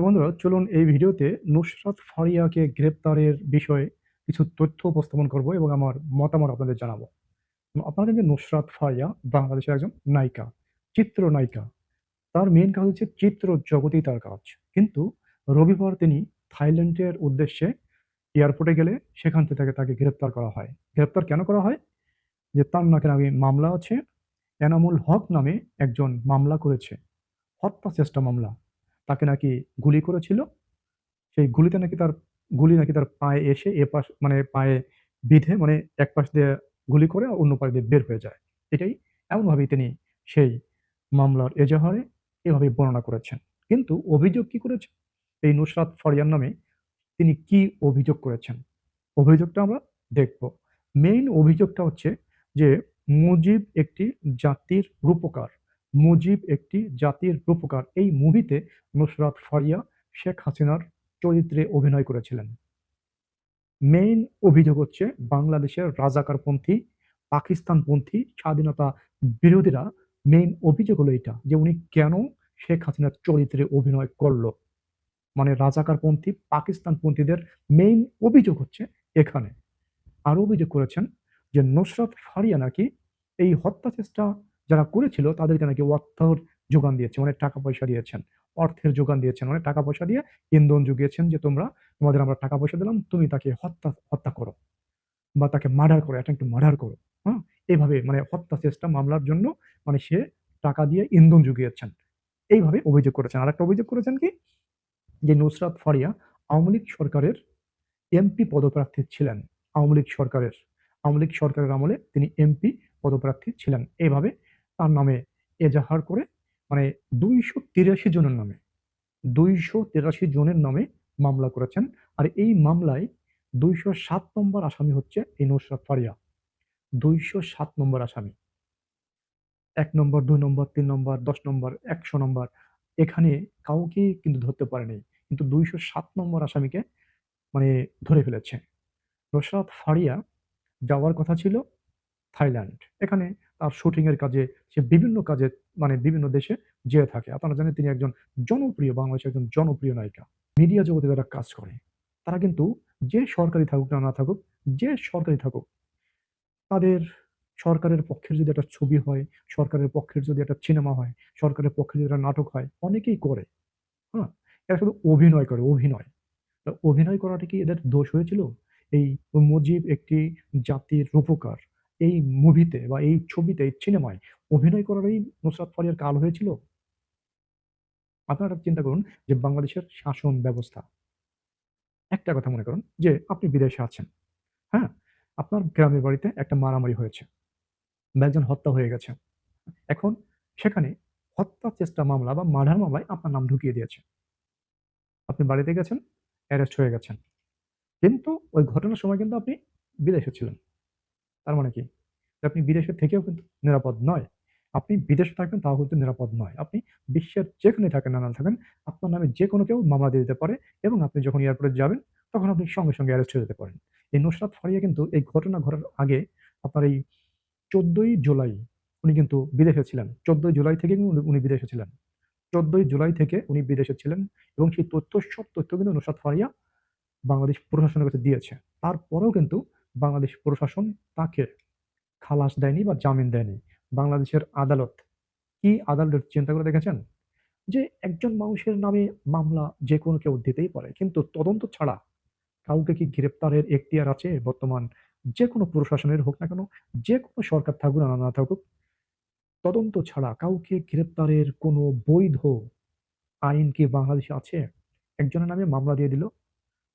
বন্ধুরা, চলুন এই ভিডিওতে নুসরাত ফারিয়াকে গ্রেপ্তারের বিষয়ে কিছু তথ্য উপস্থাপন করব এবং আমার মতামত আপনাদের জানাব। আপনারা যে নুসরাত ফারিয়া বাংলাদেশের একজন নায়িকা চিত্রনায়িকা তার মেন কাজ হচ্ছে চিত্র জগতেই তার কাজ। কিন্তু রবিবার তিনি থাইল্যান্ডের উদ্দেশ্যে এয়ারপোর্টে গেলে সেখান থেকে তাকে গ্রেপ্তার করা হয়। গ্রেপ্তার কেন করা হয়? যে তার নাকি নামে মামলা আছে। এনামুল হক নামে একজন মামলা করেছে। হত্যা চেষ্টা মামলা। তাকে নাকি গুলি করেছিল? সেই গুলিতে নাকি তার, গুলি নাকি তার পায়ে এসে এ পাশ মানে পায়ে বিঁধে মানে এক পাশ দিয়ে গুলি করে অন্য পাশ দিয়ে বের হয়ে যায়। এটাই এমনভাবেই তিনি সেই মামলার এজাহারে এভাবে বর্ণনা করেছেন। কিন্তু অভিযোগ কি করেছেন এই নুসরাত ফরিয়ান নামে তিনি কি অভিযোগ করেছেন? অভিযোগটা আমরা দেখব। মেইন অভিযোগটা হচ্ছে যে মুজিব একটি জাতির রূপকার। মুজিব একটি জাতির রূপকার। এই মুভিতে নুসরাত ফারিয়া, শেখ হাসিনার চরিত্রে অভিনয় করেছিলেন। মেইন অভিযোগ হচ্ছে বাংলাদেশের রাজাকারপন্থী, পাকিস্তানপন্থী স্বাধীনতা বিরোধীরা। মেইন অভিযোগ হলো এটা, যে উনি কেন শেখ হাসিনার চরিত্রে অভিনয় করল। মানে রাজাকারপন্থী, পাকিস্তানপন্থীদের মেইন অভিযোগ হচ্ছে এখানে। আরও অভিযোগ করেছেন যে নুসরাত ফারিয়া নাকি এই হত্যা চেষ্টা যারা করেছিল তাদেরকে নাকি অর্থর যোগান দিয়েছে অনেক টাকা পয়সা দিয়েছেন। অর্থের যোগান দিয়েছেন, অনেক টাকা পয়সা দিয়ে ইন্ধন জুগিয়েছেন যে তোমরা, তোমাদের আমরা টাকা পয়সা দিলাম, তুমি তাকে হত্যা হত্যা করো বা তাকে মার্ডার করো একটু মার্ডার করো। হ্যাঁ? এইভাবে মানে হত্যা চেষ্টা মামলার জন্য মানে সে টাকা দিয়ে ইন্ধন জুগিয়েছেন। এইভাবে অভিযোগ করেছেন। আর একটা অভিযোগ করেছেন কি? যে নুসরাত ফারিয়া আওয়ামী লীগ সরকারের এমপি পদপ্রার্থী ছিলেন। আওয়ামী লীগ সরকারের, আওয়ামী লীগ সরকারের আমলে তিনি এমপি পদপ্রার্থী ছিলেন। এইভাবে তার নামে এজাহার করে মানে দুইশো তিরাশি জনের নামে, দুইশো তিরাশি জনের নামে মামলা করেছেন। আর এই মামলায় দুইশো সাত নম্বর আসামি হচ্ছে এই নুসরাত ফারিয়া। দুইশো সাত নম্বর আসামি। এক নম্বর, দুই নম্বর, তিন নম্বর, দশ নম্বর, একশো নম্বর, এখানে কাউকে কিন্তু ধরতে পারেনি। কিন্তু দুইশো সাত নম্বর আসামিকে মানে ধরে ফেলেছে। নুসরাত ফারিয়া যাওয়ার কথা ছিল থাইল্যান্ড। এখানে তার শুটিংয়ের কাজে, সে বিভিন্ন কাজে মানে বিভিন্ন দেশে যেয়ে থাকে। আপনারা জানেন তিনি একজন জনপ্রিয়, বাংলাদেশের একজন জনপ্রিয় নায়িকা। মিডিয়া জগতে যারা কাজ করে। তারা কিন্তু যে সরকারি থাকুক না না থাকুক, যে সরকারি থাকুক, তাদের সরকারের পক্ষের যদি একটা ছবি হয়, সরকারের পক্ষের যদি একটা সিনেমা হয়, সরকারের পক্ষে যদি একটা নাটক হয়, অনেকেই করে। হ্যাঁ? এরা শুধু অভিনয় করে, অভিনয়। তা অভিনয় করাটা কি এদের দোষ হয়েছিল? এই মুজিব একটি জাতির রূপকার। এই মুভিতে বা এই ছবিতে, এই সিনেমায় অভিনয় করারই নুসরাত ফারিয়ার কাল হয়েছিল? আপনারা চিন্তা করুন যে বাংলাদেশের শাসন ব্যবস্থা। একটা কথা মনে করুন যে আপনি বিদেশে আছেন হ্যাঁ? আপনার গ্রামের বাড়িতে একটা মারামারি হয়েছে, একজন হত্যা হয়ে গেছে। এখন সেখানে হত্যা চেষ্টা মামলা বা মার্ডার মামলায় আপনার নাম ঢুকিয়ে দিয়েছে। আপনি বাড়িতে গেছেন অ্যারেস্ট হয়ে গেছেন। কিন্তু ওই ঘটনার সময় কিন্তু আপনি বিদেশে ছিলেন। তার মানে কি? আপনি বিদেশে থেকেও কিন্তু নিরাপদ নয়। আপনি বিদেশে থাকবেন, তাও কিন্তু নিরাপদ নয়। আপনি বিশ্বের যেখানে থাকেন, না থাকেন, আপনার নামে যে কোনো কেউ মামলা দিয়ে দিতে পারে এবং আপনি যখন এয়ারপোর্টে যাবেন, তখন আপনি সঙ্গে সঙ্গে অ্যারেস্ট হয়ে যেতে পারেন। এই নুসরাত ফারিয়া কিন্তু এই ঘটনা ঘটার আগে আপনার এই চোদ্দই জুলাই উনি কিন্তু বিদেশে ছিলেন। চোদ্দই জুলাই থেকে উনি বিদেশে ছিলেন। চোদ্দই জুলাই থেকে উনি বিদেশে ছিলেন এবং সেই তথ্য সব তথ্য কিন্তু নুসরাত ফারিয়া বাংলাদেশ প্রশাসনের কাছে দিয়েছে। তারপরেও কিন্তু বাংলাদেশ প্রশাসন তাকে খালাস দেয়নি বা জামিন দেয়নি। বাংলাদেশের আদালত কি আদালতের চিন্তা করে দেখেছেন? যে একজন মানুষের নামে মামলা যে কোনো কেউ দিতেই পারে, কিন্তু তদন্ত ছাড়া কাউকে কি গ্রেপ্তারের এখতিয়ার আছে? বর্তমান যে কোনো প্রশাসনের হোক না কেন, যে কোনো সরকার থাকুক না না থাকুক, তদন্ত ছাড়া কাউকে গ্রেপ্তারের কোনো বৈধ আইন কি বাংলাদেশে আছে? একজনের নামে মামলা দিয়ে দিল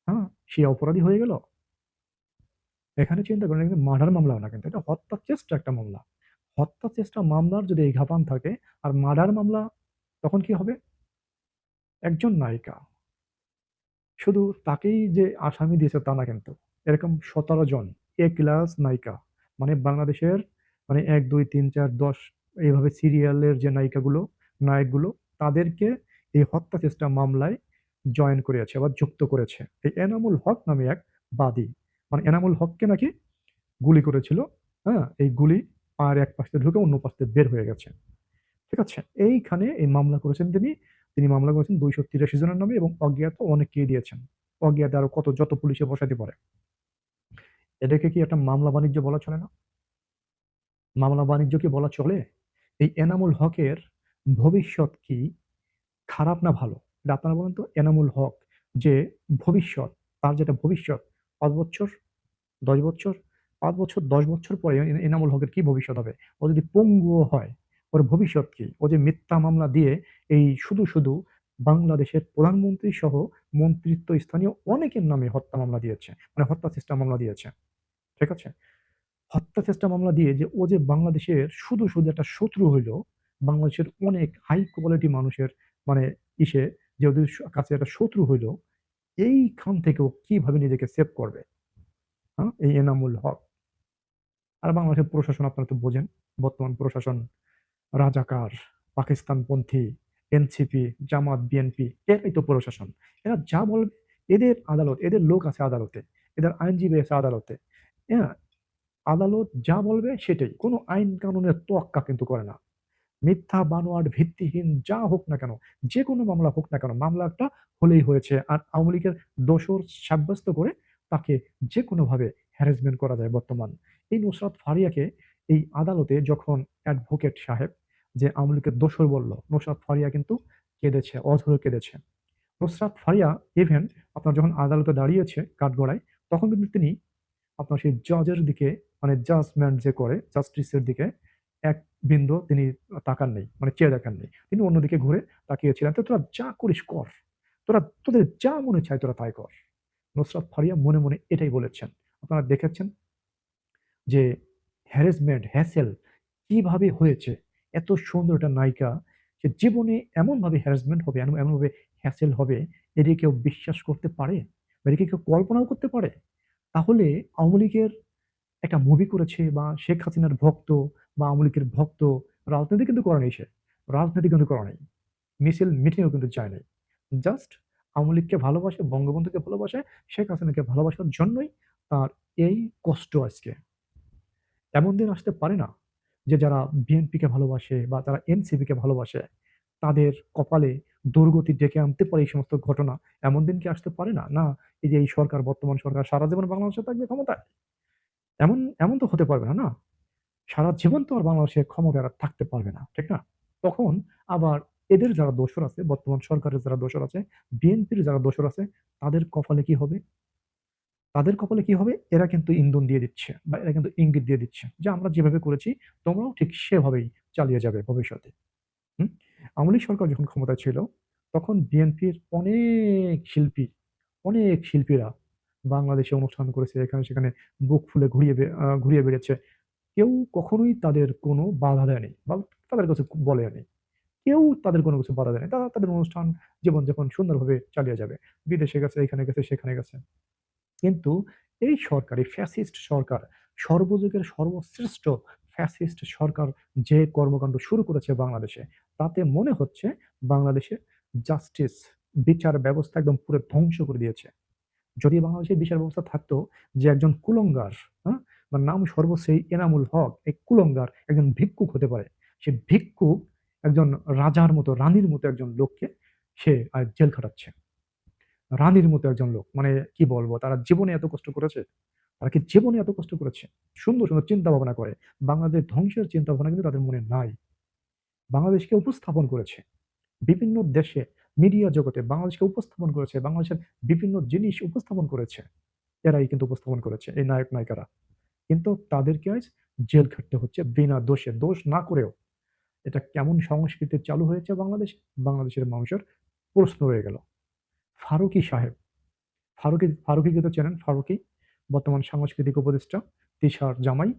হ্যাঁ সে অপরাধী হয়ে গেল এখানে চিন্তা করেন কিন্তু মার্ডার মামলা না কিন্তু, এটা হত্যা চেষ্টা একটা মামলা। হত্যা চেষ্টা মামলার যদি এই ঘাপান থাকে, আর মার্ডার মামলা, তখন কি হবে? একজন নায়িকা। শুধু তাকেই যে আসামি দিয়েছে তা না কিন্তু, এরকম সতেরো জন, এ ক্লাস নায়িকা। মানে বাংলাদেশের মানে এক, দুই, তিন, চার, দশ, এইভাবে সিরিয়ালের যে নায়িকাগুলো, নায়কগুলো, তাদেরকে এই হত্যা চেষ্টা মামলায় জয়েন করেছে বা যুক্ত করেছে। এই এনামুল হক নামে এক বাদী। মানে এনামুল হককে নাকি গুলি করেছিল হ্যাঁ এই গুলি আর এক পাশে ঢুকে অন্য পাশে বের হয়ে গেছে ঠিক আছে এইখানে এই মামলা করেছেন তিনি তিনি মামলা করেছেন ২৮৩ জনের নামে এবং অজ্ঞাত অনেককেই দিয়েছেন। অজ্ঞাত আরও কত যত পুলিশে বসাতে পারে। এটাকে কি একটা মামলা বাণিজ্য বলা চলে না? মামলা বাণিজ্য কি বলা চলে? এই এনামুল হকের ভবিষ্যৎ কি খারাপ না ভালো? এটা আপনারা বলেন তো এনামুল হক যে ভবিষ্যৎ, তার যেটা ভবিষ্যৎ ৫ বছর, ১০ বছর, পাঁচ বছর ১০ বছর পরে এনামুল হকের কি ভবিষ্যৎ হবে? ও যদি পঙ্গুও হয়, ওর ভবিষ্যৎ কি? ও যে মিথ্যা মামলা দিয়ে এই শুধু, শুধু বাংলাদেশের প্রধানমন্ত্রী সহ মন্ত্রিত্ব স্থানীয় অনেকের নামে হত্যা মামলা দিয়েছে। মানে হত্যা চেষ্টা মামলা দিয়েছে। ঠিক আছে? হত্যা চেষ্টা মামলা দিয়ে যে ও যে বাংলাদেশের শুধু, শুধু একটা শত্রু হইল, বাংলাদেশের অনেক হাই কোয়ালিটি মানুষের মানে ইসে যে ওদের কাছে একটা শত্রু হইল, এইখান থেকে ও কীভাবে নিজেকে সেভ করবে? হ্যাঁ? এই এনামুল হক। আর বাংলাদেশের প্রশাসন আপনারা তো বোঝেন। বর্তমান প্রশাসন রাজাকার, পাকিস্তানপন্থী, এনসিপি, জামাত, বিএনপি এরাই তো প্রশাসন। এরা যা বলবে এদের আদালত, এদের লোক আছে আদালতে, এদের আইনজীবী আছে আদালতে। হ্যাঁ? আদালত যা বলবে সেটাই। কোনো আইন কানুনের তোয়াক্কা কিন্তু করে না। মিথ্যা, বানোয়াট, ভিত্তিহীন যা হোক না কেন, যে কোনো মামলা হোক না কেন, মামলা একটা হলেই হয়েছে। আর আওয়ামী লীগের দোষর সাব্যস্ত করে তাকে যে কোনোভাবে হ্যারাসমেন্ট করা যায় বর্তমান। এই নুসরাত ফারিয়াকে এই আদালতে যখন অ্যাডভোকেট সাহেব যে আওয়ামী লীগের দোষর বলল, নুসরাত ফারিয়া কিন্তু কেঁদেছে, অঝরে কেঁদেছে। নুসরাত ফারিয়া ইভেন আপনার যখন আদালতে দাঁড়িয়েছে কাঠগড়ায়, তখন কিন্তু তিনি আপনার সেই জজের দিকে মানে জাজমেন্ট যে করে, জাস্টিসের দিকে এক বিন্দু তিনি তাকান নাই। মানে চেয়ে দেখেন নাই। তিনি অন্যদিকে ঘুরে তাকিয়েছিলেন। তো তোরা যা করিস কর। তোরা তোদের যা মনে চায় তোরা তাই কর। নুসরাত ফারিয়া মনে, মনে এটাই বলেছেন। আপনারা দেখেছেন যে হ্যারাসমেন্ট, হ্যাসেল কীভাবে হয়েছে? এত সুন্দর একটা নায়িকা যে জীবনে এমনভাবে হ্যারাসমেন্ট হবে, এমন এমনভাবে হ্যাসেল হবে, এটা কেউ বিশ্বাস করতে পারে? বা এটা কেউ কল্পনাও করতে পারে? তাহলে আওয়ামী লীগের একটা মুভি করেছে বা শেখ হাসিনার ভক্ত বা আওয়ামী লীগের ভক্ত রাজনীতি কিন্তু করে নাই সে। রাজনীতি কিন্তু করে নাই। মিছিল মিটিংও কিন্তু যায় নাই। জাস্ট আওয়ামী লীগকে ভালোবাসে, বঙ্গবন্ধুকে ভালোবাসে, শেখ হাসিনাকে ভালোবাসার জন্যই তার এই কষ্ট আজকে। এমন দিন আসতে পারে না যে যারা বিএনপিকে ভালোবাসে বা যারা এনসিপিকে ভালোবাসে, তাদের কপালে দুর্গতি ডেকে আনতে পারে এই সমস্ত ঘটনা। এমন দিন কি আসতে পারে না? না এই যে এই সরকার, বর্তমান সরকার সারা জীবন বাংলাদেশে থাকবে ক্ষমতায়? এমন এমন তো হতে পারবে না, না? সারা জীবন তো আর বাংলাদেশে ক্ষমতায় থাকতে পারবে না। ঠিক না? তখন আবার এদের যারা দোসর আছে, বর্তমান সরকারের যারা দোসর আছে, বিএনপির যারা দোসর আছে, তাদের কপালে কি হবে? তাদের কপালে কি হবে? এরা কিন্তু ইন্ধন দিয়ে দিচ্ছে বা এরা কিন্তু ইঙ্গিত দিয়ে দিচ্ছে যে, "আমরা যেভাবে করেছি তোমরাও ঠিক সেভাবেই চালিয়ে যাবে ভবিষ্যতে।" হুম? আওয়ামী সরকার যখন ক্ষমতায় ছিল, তখন বিএনপির অনেক শিল্পী, অনেক শিল্পীরা বাংলাদেশে অনুষ্ঠান করেছে। এখানে সেখানে বুক ফুলে ঘুরিয়ে ঘুরিয়ে বেড়েছে। কেউ কখনোই তাদের কোনো বাধা দেয়নি বা তাদের কাছে বলেনি। কেউ তাদের কোনো কিছু বাধা দেয়নি। তারা তাদের অনুষ্ঠান জীবনযাপন সুন্দরভাবে চালিয়ে যাবে। বিদেশে গেছে, এখানে গেছে, সেখানে গেছে। কিন্তু এই সরকার, এই ফ্যাসিস্ট সরকার, সর্বযুগের সর্বশ্রেষ্ঠ ফ্যাসিস্ট সরকার যে কর্মকাণ্ড শুরু করেছে বাংলাদেশে, তাতে মনে হচ্ছে বাংলাদেশে জাস্টিস, বিচার ব্যবস্থা একদম পুরো ধ্বংস করে দিয়েছে। যদি বাংলাদেশে বিচার ব্যবস্থা থাকতো যে একজন কুলঙ্গার, হ্যাঁ? বা নাম সর্বশ্রী এনামুল হক, এই কুলঙ্গার একজন ভিক্ষুক হতে পারে। সে ভিক্ষুক একজন রাজার মতো, রানীর মতো একজন লোককে সে জেল খাটাচ্ছে। রানীর মতো একজন লোক। মানে কি বলব? তারা জীবনে এত কষ্ট করেছে? তারা কি জীবনে এত কষ্ট করেছে? সুন্দর, সুন্দর চিন্তা ভাবনা করে। বাংলাদেশ ধ্বংসের চিন্তা ভাবনা কিন্তু তাদের মনে নাই। বাংলাদেশকে উপস্থাপন করেছে। বিভিন্ন দেশে মিডিয়া জগতে বাংলাদেশকে উপস্থাপন করেছে। বাংলাদেশের বিভিন্ন জিনিস উপস্থাপন করেছে। এরাই কিন্তু উপস্থাপন করেছে এই নায়ক-নায়িকারা। কিন্তু তাদেরকে আজ জেল খাটতে হচ্ছে বিনা দোষে। দোষ না করেও। এটা কেমন সংস্কৃতি চালু হয়েছে বাংলাদেশে? বাংলাদেশের মানুষের প্রশ্ন রয়ে গেল। ফারুকি সাহেব, ফারুকি ফারুকীকে তো চেনেন? ফারুকী বর্তমান সাংস্কৃতিক উপদেষ্টা, তিশার জামাই।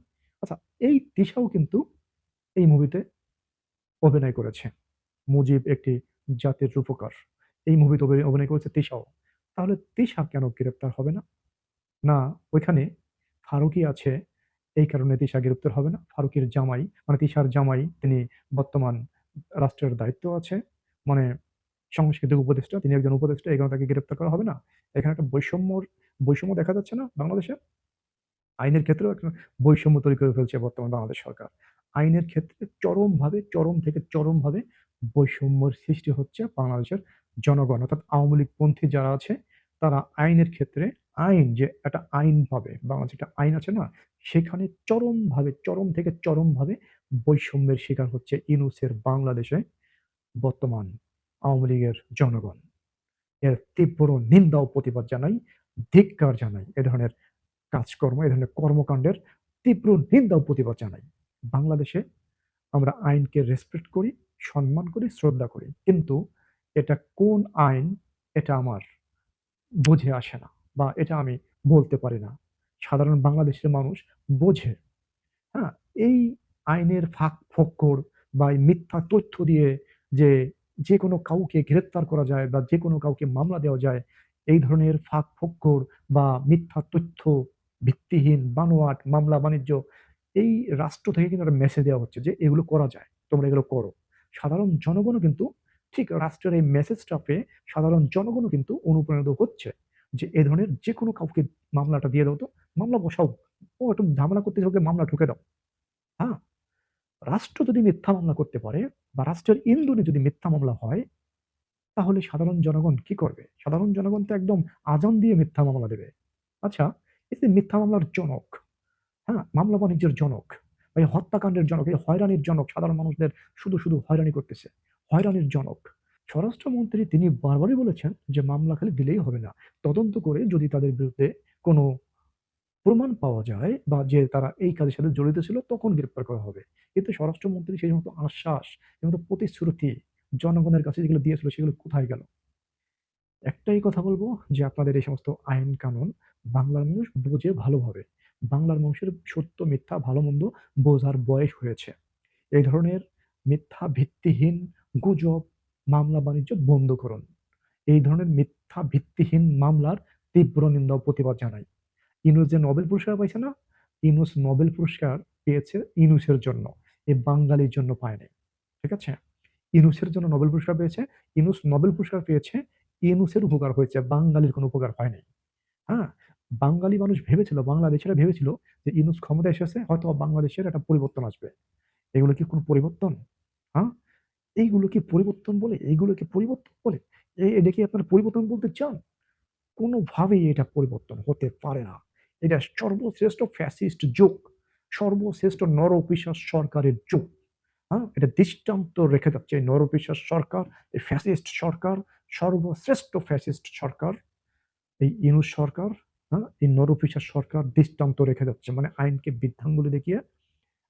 আচ্ছা এই তিশাও কিন্তু এই মুভিতে অভিনয় করেছে। 'মুজিব একটি জাতির রূপকার।' এই মুভিতে অভিনয় করেছে তিশাও। তাহলে তিশা কেন গ্রেপ্তার হবে না? না ওইখানে ফারুকী আছে এই কারণে তিশা গ্রেপ্তার হবে না। ফারুকীর জামাই মানে তিশার জামাই তিনি বর্তমান রাষ্ট্রের দায়িত্ব আছে। মানে সাংস্কৃতিক উপদেষ্টা, তিনি একজন উপদেষ্টা এই কারণে তাকে গ্রেপ্তার করা হবে না? এখানে একটা বৈষম্যর বৈষম্য দেখা যাচ্ছে না বাংলাদেশে? আইনের ক্ষেত্রেও একটা বৈষম্য তৈরি করে ফেলছে বর্তমান বাংলাদেশ সরকার। আইনের ক্ষেত্রে চরমভাবে, চরম থেকে চরমভাবে বৈষম্যের সৃষ্টি হচ্ছে বাংলাদেশের জনগণ অর্থাৎ আওয়ামী লীগপন্থী যারা আছে তারা আইনের ক্ষেত্রে আইন যে একটা আইন পাবে বাংলাদেশে একটা আইন আছে না সেখানে চরমভাবে চরম থেকে চরমভাবে বৈষম্যের শিকার হচ্ছে ইনুসের বাংলাদেশে বর্তমান আওয়ামী লীগের জনগণ। এর তীব্র নিন্দা ও প্রতিবাদ জানাই, ধিক্কার জানাই এ ধরনের কাজকর্ম, এ ধরনের কর্মকাণ্ডের তীব্র নিন্দা ও প্রতিবাদ জানাই। বাংলাদেশে আমরা আইনকে রেসপেক্ট করি, সম্মান করি, শ্রদ্ধা করি। কিন্তু এটা কোন আইন এটা আমার বুঝে আসে না বা এটা আমি বলতে পারি না। সাধারণ বাংলাদেশের মানুষ বোঝে। হ্যাঁ? এই আইনের ফাঁক ফক্কর বা এই মিথ্যা তথ্য দিয়ে যে যে কোনো কাউকে গ্রেপ্তার করা যায় বা যে কোনো কাউকে মামলা দেওয়া যায়, এই ধরনের ফাঁক ফক্কর বা মিথ্যা তথ্য ভিত্তিহীন বানোয়াট মামলা-বাণিজ্য এই রাষ্ট্র থেকে কিন্তু একটা মেসেজ দেওয়া হচ্ছে যে এগুলো করা যায়। তোমরা এগুলো করো। সাধারণ জনগণও কিন্তু ঠিক রাষ্ট্রের এই মেসেজটা পেয়ে সাধারণ জনগণও কিন্তু অনুপ্রাণিত হচ্ছে যে এ ধরনের যেকোনো কাউকে মামলাটা দিয়ে দাও তো, মামলা বসাও। ও একটু ঝামেলা করতেছে ওকে মামলা ঠুকে দাও। হ্যাঁ? রাষ্ট্র যদি মিথ্যা মামলা করতে পারে বা রাষ্ট্রের ইন্ধনে যদি মিথ্যা মামলা হয়, তাহলে সাধারণ জনগণ কি করবে? সাধারণ জনগণ তো একদম আজান দিয়ে মিথ্যা মামলা দেবে। আচ্ছা, যে মিথ্যা মামলার জনক, হ্যাঁ? মামলা বাণিজ্যের জনক, এই হত্যাকাণ্ডের জনক, এই হয়রানির জনক সাধারণ মানুষদের শুধু, শুধু হয়রানি করতেছে। হয়রানির জনক। স্বরাষ্ট্রমন্ত্রী তিনি বারবারই বলেছেন যে মামলা খালি দিলেই হবে না। তদন্ত করে যদি তাদের বিরুদ্ধে কোনো প্রমাণ পাওয়া যায় বা যে তারা এই কাজের সাথে জড়িত ছিল তখন গ্রেপ্তার করা হবে। কিন্তু স্বরাষ্ট্রমন্ত্রী সেই সমস্ত আশ্বাস, মতো প্রতিশ্রুতি জনগণের কাছে যেগুলো দিয়েছিল সেগুলো কোথায় গেল? একটাই কথা বলব যে আপনাদের এই সমস্ত আইন কানুন বাংলার মানুষ বোঝে ভালোভাবে। বাংলার মানুষের সত্য মিথ্যা ভালো-মন্দ বোঝার বয়স হয়েছে। এই ধরনের মিথ্যা ভিত্তিহীন গুজব, মামলা-বাণিজ্য বন্ধ করুন। এই ধরনের মিথ্যা ভিত্তিহীন মামলার তীব্র নিন্দা প্রতিবাদ জানাই। ইউনূস যে নোবেল পুরস্কার পাইছে না? ইউনূস নোবেল পুরস্কার পেয়েছে ইউনূসের জন্য। এ বাঙালির জন্য পায় নাই। ঠিক আছে? ইউনূসের জন্য নোবেল পুরস্কার পেয়েছে। ইউনূস নোবেল পুরস্কার পেয়েছে, ইউনূসের উপকার হয়েছে, বাঙালির কোনো উপকার হয় নাই। হ্যাঁ? বাঙালি মানুষ ভেবেছিল, বাংলাদেশিরা ভেবেছিল যে ইউনূস ক্ষমতা এসেছে হয়তোবা বাংলাদেশের একটা পরিবর্তন আসবে। এগুলো কি কোনো পরিবর্তন? হ্যাঁ? এইগুলো কি পরিবর্তন বলে? এইগুলোকে পরিবর্তন বলে? এটা কি আপনারা পরিবর্তন বলতে চান? কোনোভাবেই এটা পরিবর্তন হতে পারে না। এটা সর্বশ্রেষ্ঠ ফ্যাসিস্ট যুগ। সর্বশ্রেষ্ঠ নরপিশাচ সরকারের যুগ। হ্যাঁ? এটা দৃষ্টান্ত রেখে যাচ্ছে এই নরপিশাচ সরকার, এই ফ্যাসিস্ট সরকার, সর্বশ্রেষ্ঠ ফ্যাসিস্ট সরকার, এই ইউনূস সরকার, হ্যাঁ? এই নরপিশাচ সরকার দৃষ্টান্ত রেখে যাচ্ছে। মানে আইনকে বৃদ্ধাঙ্গুলি দেখিয়ে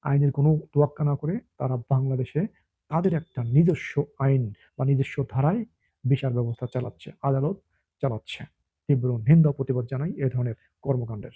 আইনের কোনো তোয়াক্কা না করে তারা বাংলাদেশে তাদের একটা নিজস্ব আইন বা নিজস্ব ধারায় বিচার ব্যবস্থা চালাচ্ছে, আদালত চালাচ্ছে। তীব্র নিন্দা প্রতিবাদ জানাই এ ধরনের কর্মকাণ্ডের।